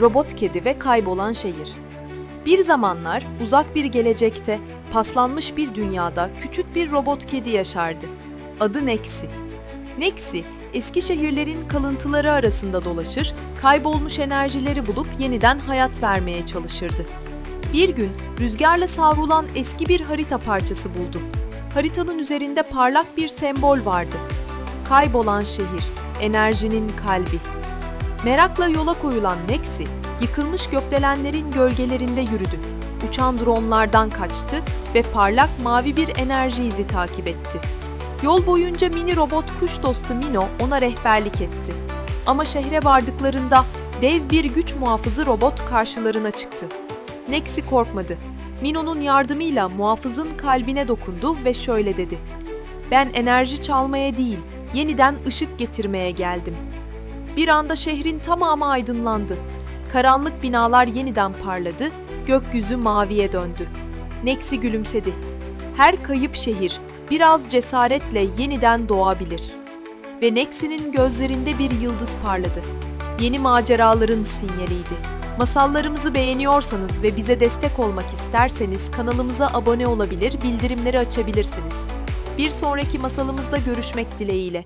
Robot Kedi ve Kaybolan Şehir. Bir zamanlar uzak bir gelecekte paslanmış bir dünyada küçük bir robot kedi yaşardı. Adı Nexi. Nexi, eski şehirlerin kalıntıları arasında dolaşır, kaybolmuş enerjileri bulup yeniden hayat vermeye çalışırdı. Bir gün rüzgarla savrulan eski bir harita parçası buldu. Haritanın üzerinde parlak bir sembol vardı. Kaybolan şehir, enerjinin kalbi. Merakla yola koyulan Nexi, yıkılmış gökdelenlerin gölgelerinde yürüdü. Uçan dronlardan kaçtı ve parlak mavi bir enerji izi takip etti. Yol boyunca mini robot kuş dostu Mino ona rehberlik etti. Ama şehre vardıklarında dev bir güç muhafızı robot karşılarına çıktı. Nexi korkmadı. Mino'nun yardımıyla muhafızın kalbine dokundu ve şöyle dedi. Ben enerji çalmaya değil, yeniden ışık getirmeye geldim. Bir anda şehrin tamamı aydınlandı. Karanlık binalar yeniden parladı, gökyüzü maviye döndü. Nexi gülümsedi. Her kayıp şehir biraz cesaretle yeniden doğabilir. Ve Nexi'nin gözlerinde bir yıldız parladı. Yeni maceraların sinyaliydi. Masallarımızı beğeniyorsanız ve bize destek olmak isterseniz kanalımıza abone olabilir, bildirimleri açabilirsiniz. Bir sonraki masalımızda görüşmek dileğiyle.